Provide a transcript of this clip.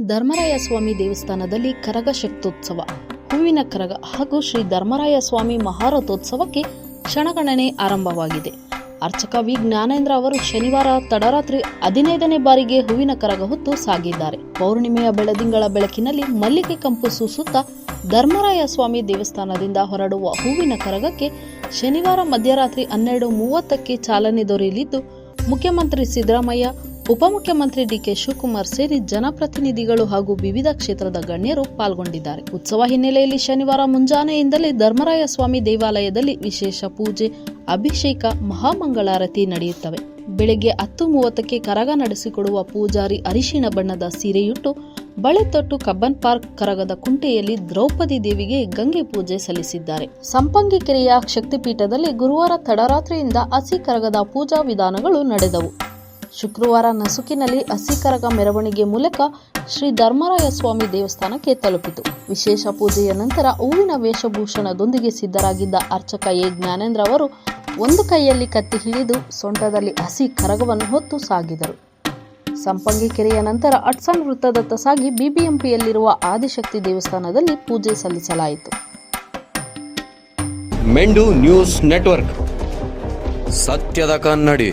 ಧರ್ಮರಾಯ ಸ್ವಾಮಿ ದೇವಸ್ಥಾನದಲ್ಲಿ ಕರಗ ಶಕ್ತೋತ್ಸವ. ಹೂವಿನ ಕರಗ ಹಾಗೂ ಶ್ರೀ ಧರ್ಮರಾಯ ಸ್ವಾಮಿ ಮಹಾರಥೋತ್ಸವಕ್ಕೆ ಕ್ಷಣಗಣನೆ ಆರಂಭವಾಗಿದೆ. ಅರ್ಚಕ ವಿ. ಜ್ಞಾನೇಂದ್ರ ಅವರು ಶನಿವಾರ ತಡರಾತ್ರಿ ಹದಿನೈದನೇ ಬಾರಿಗೆ ಹೂವಿನ ಕರಗ ಹೊತ್ತು ಸಾಗಿದ್ದಾರೆ. ಪೌರ್ಣಿಮೆಯ ಬೆಳದಿಂಗಳ ಬೆಳಕಿನಲ್ಲಿ ಮಲ್ಲಿಗೆ ಕಂಪು ಸೂಸುತ್ತಾ ಧರ್ಮರಾಯ ಸ್ವಾಮಿ ದೇವಸ್ಥಾನದಿಂದ ಹೊರಡುವ ಹೂವಿನ ಕರಗಕ್ಕೆ ಶನಿವಾರ ಮಧ್ಯರಾತ್ರಿ ಹನ್ನೆರಡು ಮೂವತ್ತಕ್ಕೆ ಚಾಲನೆ ದೊರೆಯಲಿದ್ದು, ಮುಖ್ಯಮಂತ್ರಿ ಸಿದ್ದರಾಮಯ್ಯ ಉಪಮುಖ್ಯಮಂತ್ರಿ ಡಿಕೆ ಶಿವಕುಮಾರ್ ಸೇರಿ ಜನಪ್ರತಿನಿಧಿಗಳು ಹಾಗೂ ವಿವಿಧ ಕ್ಷೇತ್ರದ ಗಣ್ಯರು ಪಾಲ್ಗೊಂಡಿದ್ದಾರೆ. ಉತ್ಸವ ಹಿನ್ನೆಲೆಯಲ್ಲಿ ಶನಿವಾರ ಮುಂಜಾನೆಯಿಂದಲೇ ಧರ್ಮರಾಯ ಸ್ವಾಮಿ ದೇವಾಲಯದಲ್ಲಿ ವಿಶೇಷ ಪೂಜೆ, ಅಭಿಷೇಕ, ಮಹಾಮಂಗಳಾರತಿ ನಡೆಯುತ್ತವೆ. ಬೆಳಗ್ಗೆ ಹತ್ತು ಮೂವತ್ತಕ್ಕೆ ಕರಗ ನಡೆಸಿಕೊಡುವ ಪೂಜಾರಿ ಅರಿಶಿಣ ಬಣ್ಣದ ಸೀರೆಯುಟ್ಟು, ಬಳೆ ತೊಟ್ಟು ಕಬ್ಬನ್ ಪಾರ್ಕ್ ಕರಗದ ಕುಂಟೆಯಲ್ಲಿ ದ್ರೌಪದಿ ದೇವಿಗೆ ಗಂಗೆ ಪೂಜೆ ಸಲ್ಲಿಸಿದ್ದಾರೆ. ಸಂಪಂಗಿ ಕೆರೆಯ ಶಕ್ತಿಪೀಠದಲ್ಲಿ ಗುರುವಾರ ತಡರಾತ್ರಿಯಿಂದ ಹಸಿ ಕರಗದ ಪೂಜಾ ವಿಧಾನಗಳು ನಡೆದವು. ಶುಕ್ರವಾರ ನಸುಕಿನಲ್ಲಿ ಹಸಿ ಕರಗ ಮೆರವಣಿಗೆ ಮೂಲಕ ಶ್ರೀ ಧರ್ಮರಾಯ ಸ್ವಾಮಿ ದೇವಸ್ಥಾನಕ್ಕೆ ತಲುಪಿತು. ವಿಶೇಷ ಪೂಜೆಯ ನಂತರ ಹೂವಿನ ವೇಷಭೂಷಣದೊಂದಿಗೆ ಸಿದ್ಧರಾಗಿದ್ದ ಅರ್ಚಕ ಎ. ಜ್ಞಾನೇಂದ್ರ ಅವರು ಒಂದು ಕೈಯಲ್ಲಿ ಕತ್ತಿ ಹಿಡಿದು ಸೊಂಟದಲ್ಲಿ ಹಸಿ ಕರಗವನ್ನು ಹೊತ್ತು ಸಾಗಿದರು. ಸಂಪಂಗಿ ಕೆರೆಯ ನಂತರ ಅಟ್ಸನ್ ವೃತ್ತದತ್ತ ಸಾಗಿ ಬಿಬಿಎಂಪಿಯಲ್ಲಿರುವ ಆದಿಶಕ್ತಿ ದೇವಸ್ಥಾನದಲ್ಲಿ ಪೂಜೆ ಸಲ್ಲಿಸಲಾಯಿತು. ಮೆಂಡು ನ್ಯೂಸ್ ನೆಟ್ವರ್ಕ್. ಸತ್ಯದ ಕನ್ನಡಿ.